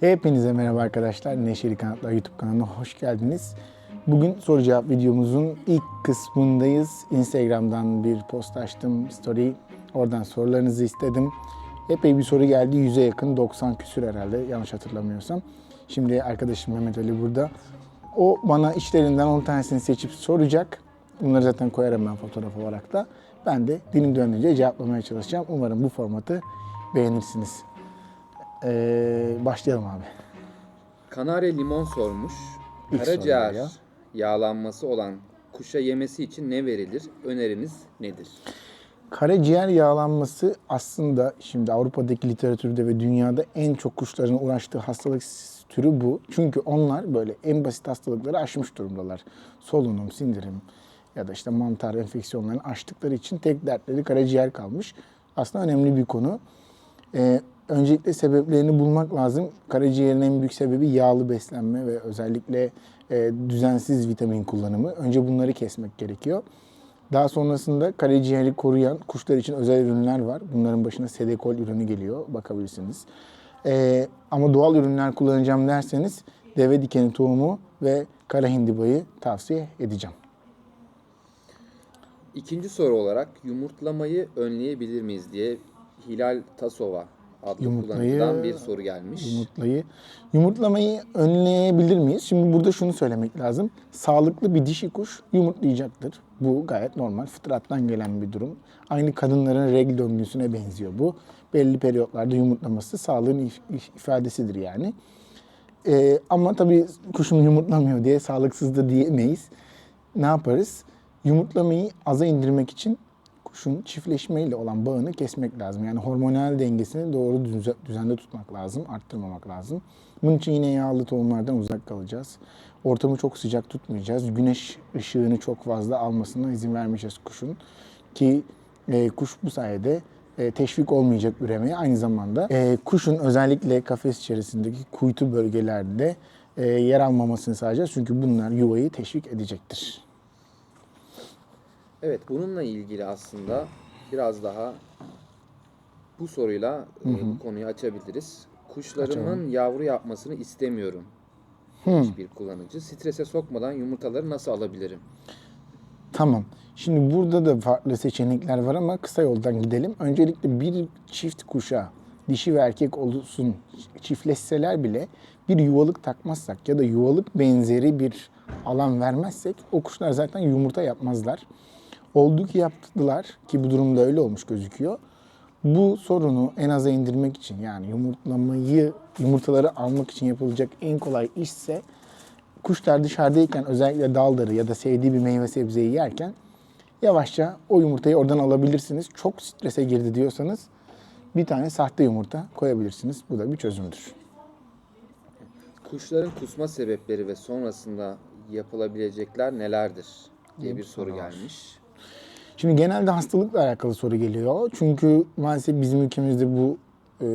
Hepinize merhaba arkadaşlar. Neşeli Kanatlar YouTube kanalına hoş geldiniz. Bugün soru cevap videomuzun ilk kısmındayız. Instagram'dan bir post açtım, story. Oradan sorularınızı istedim. Epey bir soru geldi. 100'e yakın, 90 küsür herhalde yanlış hatırlamıyorsam. Şimdi arkadaşım Mehmet Ali burada. O bana işlerinden 10 tanesini seçip soracak. Bunları zaten koyarım ben fotoğraf olarak da. Ben de dilim döndüğünce cevaplamaya çalışacağım. Umarım bu formatı beğenirsiniz. Ee, başlayalım abi. Kanarya limon sormuş. İlk Karaciğer ya. yağlanması olan kuşa yemesi için ne verilir? Öneriniz nedir? Karaciğer yağlanması aslında şimdi Avrupa'daki literatürde ve dünyada en çok kuşların uğraştığı hastalık türü bu. Çünkü onlar böyle en basit hastalıkları aşmış durumdalar. Solunum, sindirim ya da işte mantar enfeksiyonlarını aştıkları için tek dertleri karaciğer kalmış. Aslında önemli bir konu. Ee, öncelikle sebeplerini bulmak lazım. Karaciğerin en büyük sebebi yağlı beslenme ve özellikle e, düzensiz vitamin kullanımı. Önce bunları kesmek gerekiyor. Daha sonrasında karaciğeri koruyan kuşlar için özel ürünler var. Bunların başına sedekol ürünü geliyor. Bakabilirsiniz. Ee, ama doğal ürünler kullanacağım derseniz deve dikeni tohumu ve kara hindibayı tavsiye edeceğim. İkinci soru olarak yumurtlamayı önleyebilir miyiz diye Hilal Tasova adlı Yumurtlayı- kullanıcıdan bir soru gelmiş. Yumurtlayı, yumurtlamayı önleyebilir miyiz? Şimdi burada şunu söylemek lazım. Sağlıklı bir dişi kuş yumurtlayacaktır. Bu gayet normal, fıtrattan gelen bir durum. Aynı kadınların regl döngüsüne benziyor bu. Belli periyotlarda yumurtlaması sağlığın if- if- ifadesidir yani. Ee, ama tabii kuşum yumurtlamıyor diye sağlıksız da diyemeyiz. Ne yaparız? Yumurtlamayı aza indirmek için kuşun çiftleşmeyle olan bağını kesmek lazım. Yani hormonal dengesini doğru düze- düzende tutmak lazım, arttırmamak lazım. Bunun için yine yağlı tohumlardan uzak kalacağız. Ortamı çok sıcak tutmayacağız. Güneş ışığını çok fazla almasına izin vermeyeceğiz kuşun. Ki e, kuş bu sayede e, teşvik olmayacak üremeye. Aynı zamanda e, kuşun özellikle kafes içerisindeki kuytu bölgelerde e, yer almamasını sağlayacağız. Çünkü bunlar yuvayı teşvik edecektir. Evet bununla ilgili aslında biraz daha bu soruyla e, bu konuyu açabiliriz. Kuşlarımın yavru yapmasını istemiyorum. demiş bir kullanıcı. Strese sokmadan yumurtaları nasıl alabilirim? Tamam. Şimdi burada da farklı seçenekler var ama kısa yoldan gidelim. Öncelikle bir çift kuşa dişi ve erkek olsun çiftleşseler bile bir yuvalık takmazsak ya da yuvalık benzeri bir alan vermezsek o kuşlar zaten yumurta yapmazlar. Oldu ki yaptılar ki bu durumda öyle olmuş gözüküyor. Bu sorunu en aza indirmek için yani yumurtlamayı, yumurtaları almak için yapılacak en kolay işse kuşlar dışarıdayken özellikle dalları ya da sevdiği bir meyve sebzeyi yerken yavaşça o yumurtayı oradan alabilirsiniz. Çok strese girdi diyorsanız bir tane sahte yumurta koyabilirsiniz. Bu da bir çözümdür. Kuşların kusma sebepleri ve sonrasında yapılabilecekler nelerdir? diye bir soru gelmiş. Şimdi genelde hastalıkla alakalı soru geliyor. Çünkü maalesef bizim ülkemizde bu e,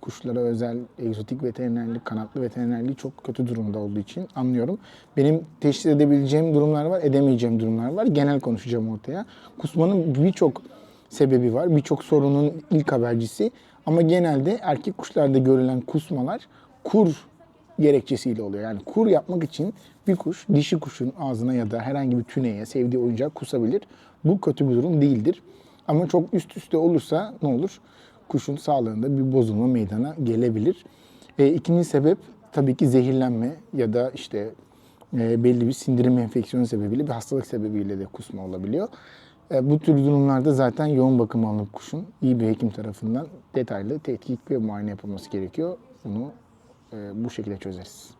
kuşlara özel egzotik veterinerlik, kanatlı veterinerliği çok kötü durumda olduğu için anlıyorum. Benim teşhis edebileceğim durumlar var, edemeyeceğim durumlar var. Genel konuşacağım ortaya. Kusmanın birçok sebebi var. Birçok sorunun ilk habercisi. Ama genelde erkek kuşlarda görülen kusmalar kur gerekçesiyle oluyor. Yani kur yapmak için bir kuş dişi kuşun ağzına ya da herhangi bir tüneye, sevdiği oyuncak kusabilir. Bu kötü bir durum değildir. Ama çok üst üste olursa ne olur? Kuşun sağlığında bir bozulma meydana gelebilir. E, ikinci sebep tabii ki zehirlenme ya da işte e, belli bir sindirim enfeksiyonu sebebiyle bir hastalık sebebiyle de kusma olabiliyor. E, bu tür durumlarda zaten yoğun bakım alınıp kuşun iyi bir hekim tarafından detaylı tetkik ve muayene yapılması gerekiyor. Bunu bu şekilde çözeriz.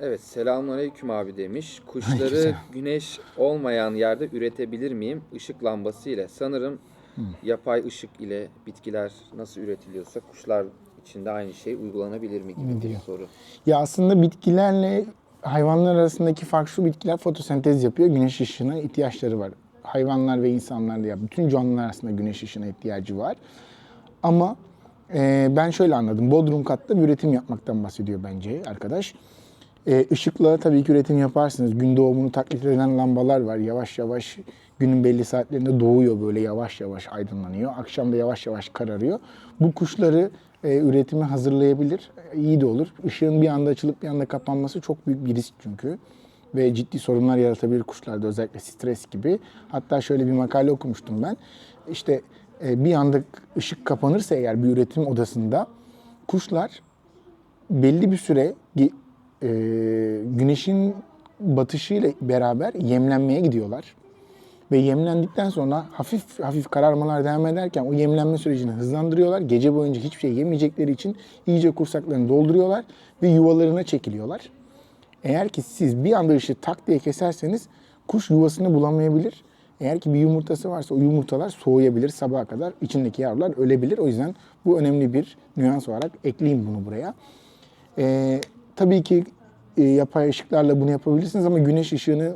Evet selamünaleyküm abi demiş. Kuşları güneş olmayan yerde üretebilir miyim? Işık lambası ile. Sanırım yapay ışık ile bitkiler nasıl üretiliyorsa kuşlar için de aynı şey uygulanabilir mi gibi bir diyor? soru. Ya aslında bitkilerle hayvanlar arasındaki fark şu bitkiler fotosentez yapıyor. Güneş ışığına ihtiyaçları var. Hayvanlar ve insanlar da ya bütün canlılar arasında güneş ışığına ihtiyacı var. Ama e, ben şöyle anladım. Bodrum katta bir üretim yapmaktan bahsediyor bence arkadaş. E, ışıkla tabii ki üretim yaparsınız. Gün doğumunu taklit eden lambalar var. Yavaş yavaş günün belli saatlerinde doğuyor böyle yavaş yavaş aydınlanıyor. Akşam da yavaş yavaş kararıyor. Bu kuşları e, üretime hazırlayabilir. E, iyi de olur. Işığın bir anda açılıp bir anda kapanması çok büyük bir risk çünkü. Ve ciddi sorunlar yaratabilir kuşlarda özellikle stres gibi. Hatta şöyle bir makale okumuştum ben. İşte bir anda ışık kapanırsa eğer bir üretim odasında kuşlar belli bir süre e, güneşin batışıyla beraber yemlenmeye gidiyorlar. Ve yemlendikten sonra hafif hafif kararmalar devam ederken o yemlenme sürecini hızlandırıyorlar. Gece boyunca hiçbir şey yemeyecekleri için iyice kursaklarını dolduruyorlar ve yuvalarına çekiliyorlar. Eğer ki siz bir anda ışığı tak diye keserseniz kuş yuvasını bulamayabilir. Eğer ki bir yumurtası varsa o yumurtalar soğuyabilir sabaha kadar. içindeki yavrular ölebilir. O yüzden bu önemli bir nüans olarak ekleyeyim bunu buraya. Ee, tabii ki e, yapay ışıklarla bunu yapabilirsiniz ama güneş ışığını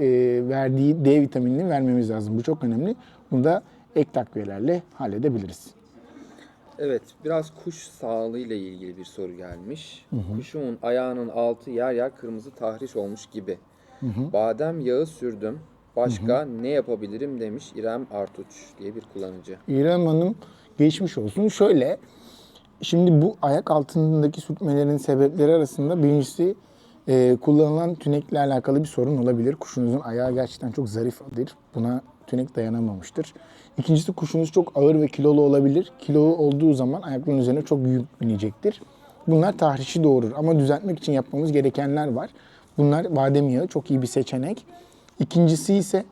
e, verdiği D vitaminini vermemiz lazım. Bu çok önemli. Bunu da ek takviyelerle halledebiliriz. Evet, biraz kuş sağlığı ile ilgili bir soru gelmiş. Kuşumun ayağının altı yer yer kırmızı tahriş olmuş gibi. Badem yağı sürdüm. Başka ne yapabilirim demiş İrem Artuç diye bir kullanıcı. İrem Hanım geçmiş olsun. Şöyle, şimdi bu ayak altındaki sürtmelerin sebepleri arasında birincisi e, kullanılan tünekle alakalı bir sorun olabilir. Kuşunuzun ayağı gerçekten çok zarifdir. Buna tünek dayanamamıştır. İkincisi kuşunuz çok ağır ve kilolu olabilir. Kilolu olduğu zaman ayakların üzerine çok yük binecektir. Bunlar tahrişi doğurur ama düzeltmek için yapmamız gerekenler var. Bunlar badem yağı çok iyi bir seçenek. İkincisi ise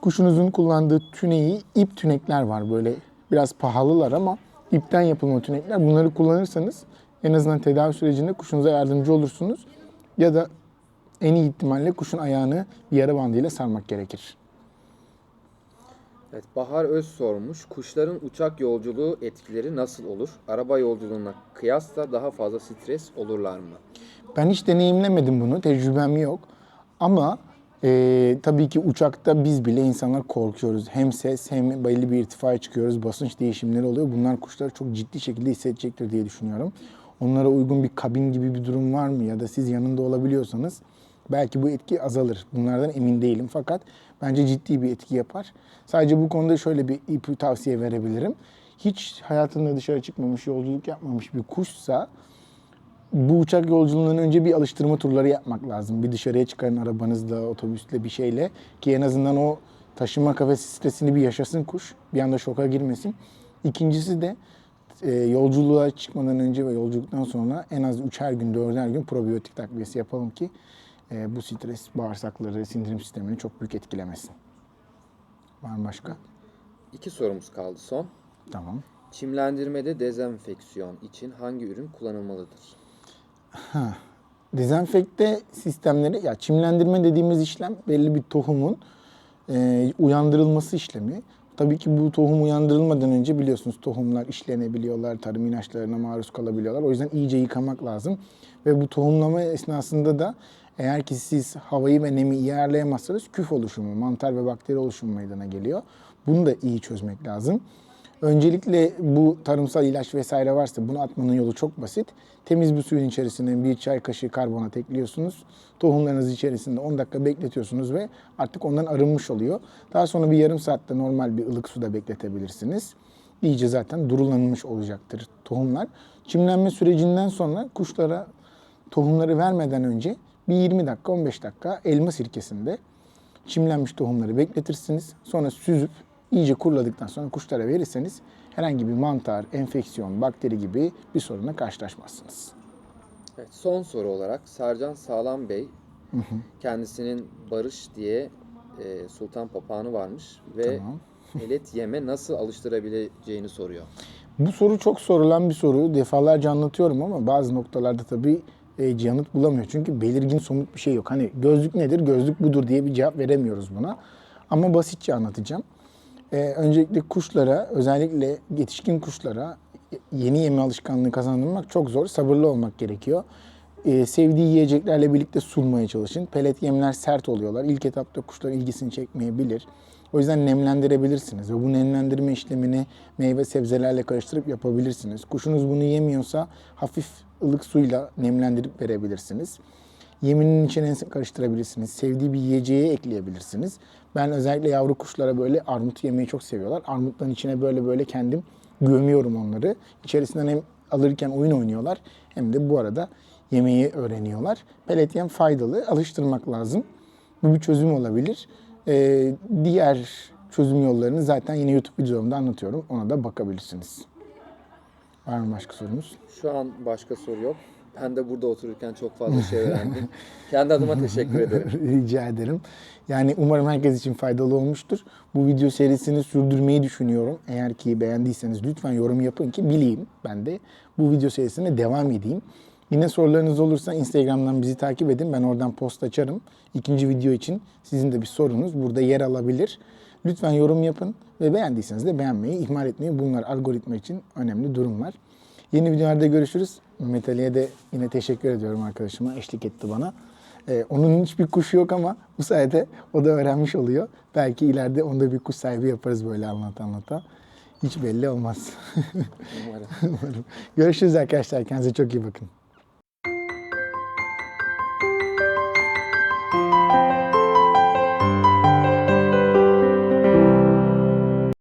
Kuşunuzun kullandığı tüneyi ip tünekler var böyle biraz pahalılar ama ipten yapılma tünekler. Bunları kullanırsanız en azından tedavi sürecinde kuşunuza yardımcı olursunuz. Ya da en iyi ihtimalle kuşun ayağını bir yara bandıyla sarmak gerekir. Evet, Bahar Öz sormuş. Kuşların uçak yolculuğu etkileri nasıl olur? Araba yolculuğuna kıyasla daha fazla stres olurlar mı? Ben hiç deneyimlemedim bunu, tecrübem yok. Ama e, tabii ki uçakta biz bile insanlar korkuyoruz. Hem ses hem belli bir irtifaya çıkıyoruz. Basınç değişimleri oluyor. Bunlar kuşlar çok ciddi şekilde hissedecektir diye düşünüyorum. Onlara uygun bir kabin gibi bir durum var mı? Ya da siz yanında olabiliyorsanız belki bu etki azalır. Bunlardan emin değilim fakat bence ciddi bir etki yapar. Sadece bu konuda şöyle bir ipucu tavsiye verebilirim. Hiç hayatında dışarı çıkmamış, yolculuk yapmamış bir kuşsa bu uçak yolculuğundan önce bir alıştırma turları yapmak lazım. Bir dışarıya çıkarın arabanızla, otobüsle bir şeyle ki en azından o taşıma kafesi stresini bir yaşasın kuş. Bir anda şoka girmesin. İkincisi de e, yolculuğa çıkmadan önce ve yolculuktan sonra en az üçer gün, dörder gün probiyotik takviyesi yapalım ki e, bu stres bağırsakları, sindirim sistemini çok büyük etkilemesin. Var mı başka? İki sorumuz kaldı son. Tamam. Çimlendirmede dezenfeksiyon için hangi ürün kullanılmalıdır? Dezenfekte sistemleri, ya çimlendirme dediğimiz işlem belli bir tohumun e, uyandırılması işlemi. Tabii ki bu tohum uyandırılmadan önce biliyorsunuz tohumlar işlenebiliyorlar, tarım ilaçlarına maruz kalabiliyorlar. O yüzden iyice yıkamak lazım. Ve bu tohumlama esnasında da eğer ki siz havayı ve nemi iyi ayarlayamazsanız küf oluşumu, mantar ve bakteri oluşumu meydana geliyor. Bunu da iyi çözmek lazım. Öncelikle bu tarımsal ilaç vesaire varsa bunu atmanın yolu çok basit. Temiz bir suyun içerisine bir çay kaşığı karbonat ekliyorsunuz. Tohumlarınız içerisinde 10 dakika bekletiyorsunuz ve artık ondan arınmış oluyor. Daha sonra bir yarım saatte normal bir ılık suda bekletebilirsiniz. İyice zaten durulanmış olacaktır tohumlar. Çimlenme sürecinden sonra kuşlara tohumları vermeden önce bir 20 dakika 15 dakika elma sirkesinde çimlenmiş tohumları bekletirsiniz. Sonra süzüp iyice kuruladıktan sonra kuşlara verirseniz herhangi bir mantar, enfeksiyon, bakteri gibi bir sorunla karşılaşmazsınız. Evet, son soru olarak Sercan Sağlam Bey kendisinin Barış diye e, sultan papağanı varmış ve Tamam. elet yeme nasıl alıştırabileceğini soruyor. Bu soru çok sorulan bir soru. Defalarca anlatıyorum ama bazı noktalarda tabii e, yanıt bulamıyor. Çünkü belirgin somut bir şey yok. Hani gözlük nedir, gözlük budur diye bir cevap veremiyoruz buna. Ama basitçe anlatacağım. E, öncelikle kuşlara, özellikle yetişkin kuşlara yeni yeme alışkanlığı kazandırmak çok zor. Sabırlı olmak gerekiyor. E, sevdiği yiyeceklerle birlikte sunmaya çalışın. Pelet yemler sert oluyorlar. İlk etapta kuşların ilgisini çekmeyebilir. O yüzden nemlendirebilirsiniz ve bu nemlendirme işlemini meyve sebzelerle karıştırıp yapabilirsiniz. Kuşunuz bunu yemiyorsa hafif ılık suyla nemlendirip verebilirsiniz. Yeminin içine karıştırabilirsiniz. Sevdiği bir yiyeceğe ekleyebilirsiniz. Ben özellikle yavru kuşlara böyle armut yemeyi çok seviyorlar. Armutların içine böyle böyle kendim gömüyorum onları. İçerisinden hem alırken oyun oynuyorlar hem de bu arada yemeği öğreniyorlar. Pelet yem faydalı. Alıştırmak lazım. Bu bir çözüm olabilir. Ee, diğer çözüm yollarını zaten yine YouTube videomda anlatıyorum. Ona da bakabilirsiniz. Var mı başka sorunuz? Şu an başka soru yok. Ben de burada otururken çok fazla şey öğrendim. Kendi adıma teşekkür ederim. Rica ederim. Yani umarım herkes için faydalı olmuştur. Bu video serisini sürdürmeyi düşünüyorum. Eğer ki beğendiyseniz lütfen yorum yapın ki bileyim ben de bu video serisine devam edeyim. Yine sorularınız olursa Instagram'dan bizi takip edin. Ben oradan post açarım. İkinci video için sizin de bir sorunuz burada yer alabilir. Lütfen yorum yapın ve beğendiyseniz de beğenmeyi ihmal etmeyin. Bunlar algoritma için önemli durumlar. Yeni videolarda görüşürüz. Mehmet Ali'ye de yine teşekkür ediyorum arkadaşıma. Eşlik etti bana. Ee, onun hiçbir kuşu yok ama bu sayede o da öğrenmiş oluyor. Belki ileride onda bir kuş sahibi yaparız böyle anlata anlata. Hiç belli olmaz. Umarım. Umarım. Görüşürüz arkadaşlar. Kendinize çok iyi bakın.